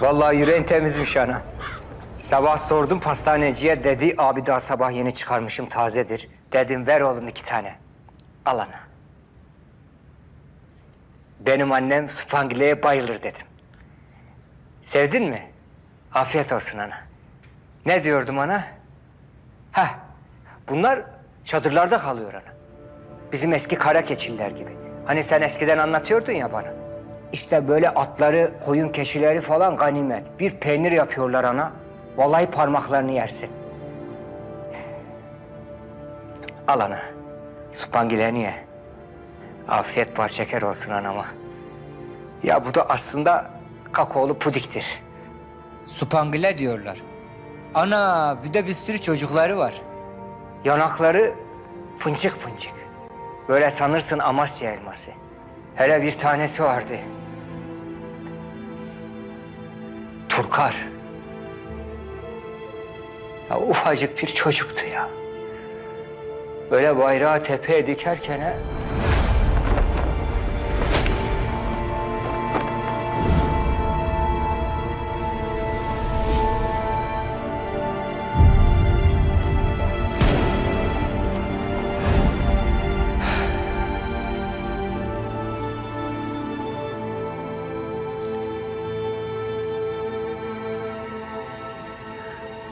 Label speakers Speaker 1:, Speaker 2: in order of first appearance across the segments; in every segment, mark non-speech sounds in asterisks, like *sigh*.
Speaker 1: Vallahi yüreğin temizmiş ana. Sabah sordum pastaneciye dedi abi daha sabah yeni çıkarmışım tazedir. Dedim ver oğlum iki tane. Al ana. Benim annem supangileye bayılır dedim. Sevdin mi? Afiyet olsun ana. Ne diyordum ana? Heh, bunlar çadırlarda kalıyor ana. Bizim eski kara keçiler gibi. Hani sen eskiden anlatıyordun ya bana. İşte böyle atları, koyun keçileri falan ganimet. Bir peynir yapıyorlar ana. Vallahi parmaklarını yersin. Al ana. Supangilerini ye. Afiyet var şeker olsun anama. Ya bu da aslında kakaolu pudiktir. Supangile diyorlar. Ana bir de bir sürü çocukları var. Yanakları pınçık pınçık. Böyle sanırsın Amasya elması. Hele bir tanesi vardı. Turkar. Ya ufacık bir çocuktu ya. Böyle bayrağı tepeye dikerken he,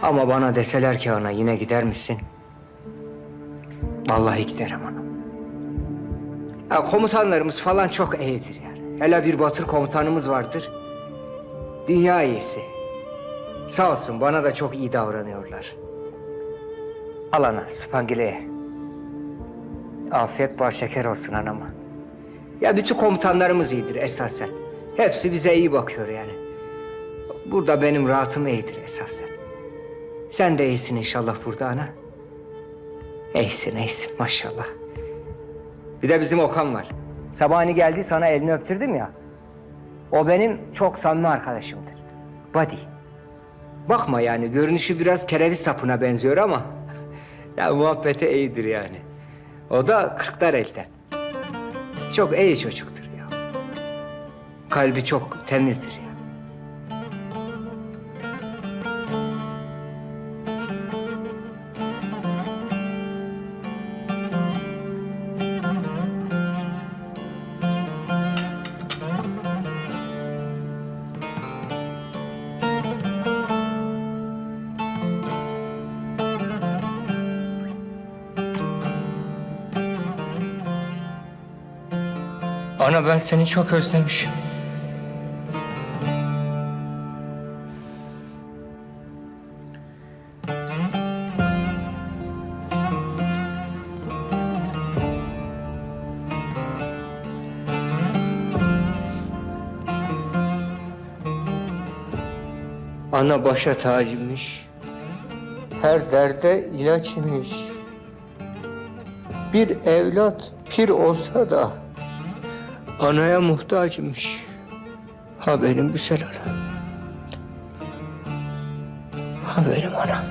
Speaker 1: Ama bana deseler ki ana yine gider misin? Vallahi giderim ana. Ya komutanlarımız falan çok iyidir yani. Hele bir Batır komutanımız vardır. Dünya iyisi. Sağ olsun bana da çok iyi davranıyorlar. Al ana supangileye. Afiyet bal şeker olsun anama. Ya bütün komutanlarımız iyidir esasen. Hepsi bize iyi bakıyor yani. Burada benim rahatım iyidir esasen. Sen de iyisin inşallah burada ana. İyisin, iyisin maşallah. Bir de bizim Okan var. Sabahani geldi sana elini öptürdüm ya. O benim çok samimi arkadaşımdır. Buddy. Bakma yani görünüşü biraz kereviz sapına benziyor ama... ...ya muhabbete iyidir yani. O da kırklar elden. Çok iyi çocuktur ya. Kalbi çok temizdir ya. Ana ben seni çok özlemişim. Ana başa tacıymış. Her derde ilaç imiş. Bir evlat pir olsa da Anaya muhtacımış. Ha benim güzel anam. Ha benim anam.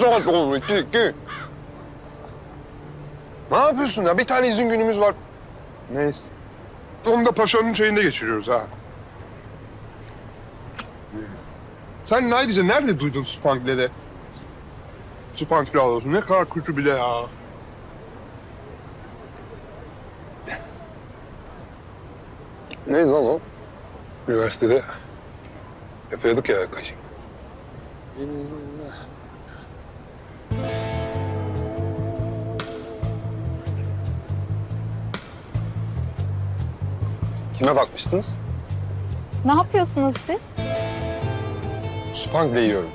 Speaker 2: Saat iki, iki. Ne yapıyorsun ya? Bir tane izin günümüz var. Neyse. Onu da paşanın çayında geçiriyoruz ha. Sen ayrıca nerede duydun Spankle'de? Spankle alıyorsun. Ne kadar kötü bile ya. Neydi lan o? Üniversitede yapıyorduk ya kaşık. Kime bakmıştınız?
Speaker 3: Ne yapıyorsunuz siz?
Speaker 2: Spankle yiyorum.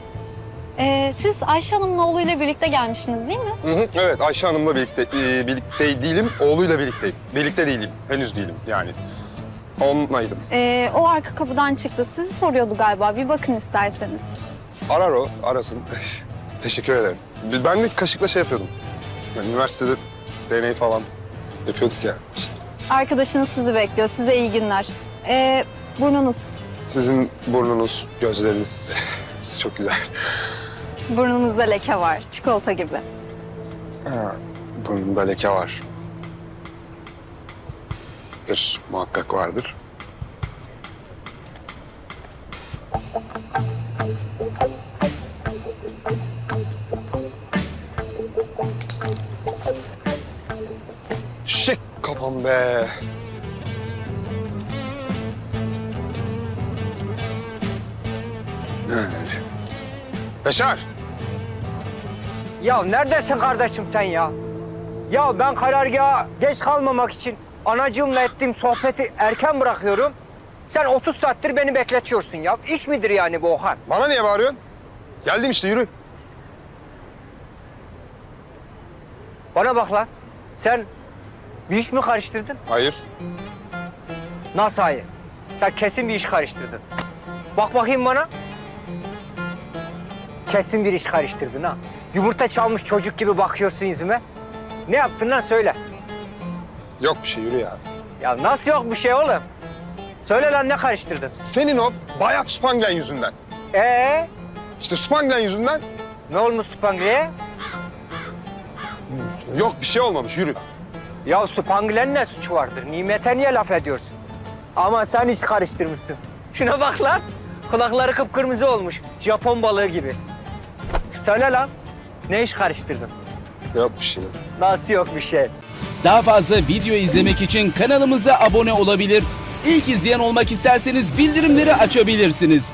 Speaker 3: Ee, siz Ayşe Hanım'ın oğluyla birlikte gelmişsiniz değil mi?
Speaker 2: Hı hı, evet Ayşe Hanım'la birlikte e, birlikte değilim. Oğluyla birlikteyim. Birlikte değilim. Henüz değilim yani. Onlaydım.
Speaker 3: Ee, o arka kapıdan çıktı. Sizi soruyordu galiba. Bir bakın isterseniz.
Speaker 2: Arar o, arasın. *laughs* Teşekkür ederim. Ben de kaşıkla şey yapıyordum. Yani üniversitede deney falan yapıyorduk ya. İşte.
Speaker 3: Arkadaşınız sizi bekliyor. Size iyi günler. Ee, burnunuz.
Speaker 2: Sizin burnunuz, gözleriniz hepsi çok güzel.
Speaker 3: Burnunuzda leke var. Çikolata gibi.
Speaker 2: Ha, burnumda leke var. Dır, muhakkak vardır. Kafam be. Beşer.
Speaker 1: Ya neredesin kardeşim sen ya? Ya ben karargaha geç kalmamak için anacığımla ettiğim sohbeti erken bırakıyorum. Sen 30 saattir beni bekletiyorsun ya. İş midir yani bu Ohan?
Speaker 2: Bana niye bağırıyorsun? Geldim işte yürü.
Speaker 1: Bana bak lan. Sen bir iş mi karıştırdın?
Speaker 2: Hayır.
Speaker 1: Nasıl hayır? Sen kesin bir iş karıştırdın. Bak bakayım bana. Kesin bir iş karıştırdın ha. Yumurta çalmış çocuk gibi bakıyorsun yüzüme. Ne yaptın lan söyle.
Speaker 2: Yok bir şey yürü ya.
Speaker 1: Ya nasıl yok bir şey oğlum? Söyle lan ne karıştırdın?
Speaker 2: Senin o bayat Spanglen yüzünden.
Speaker 1: Ee,
Speaker 2: İşte Spanglen yüzünden
Speaker 1: ne olmuş Spangli'ye?
Speaker 2: yok bir şey olmamış yürü.
Speaker 1: Ya Spangli'nin ne suçu vardır? Nimet'e niye laf ediyorsun? Ama sen iş karıştırmışsın. Şuna bak lan. Kulakları kıpkırmızı olmuş. Japon balığı gibi. Söyle lan. Ne iş karıştırdın?
Speaker 2: Yok bir şey.
Speaker 1: Nasıl yok bir şey?
Speaker 4: Daha fazla video izlemek için kanalımıza abone olabilir. İlk izleyen olmak isterseniz bildirimleri açabilirsiniz.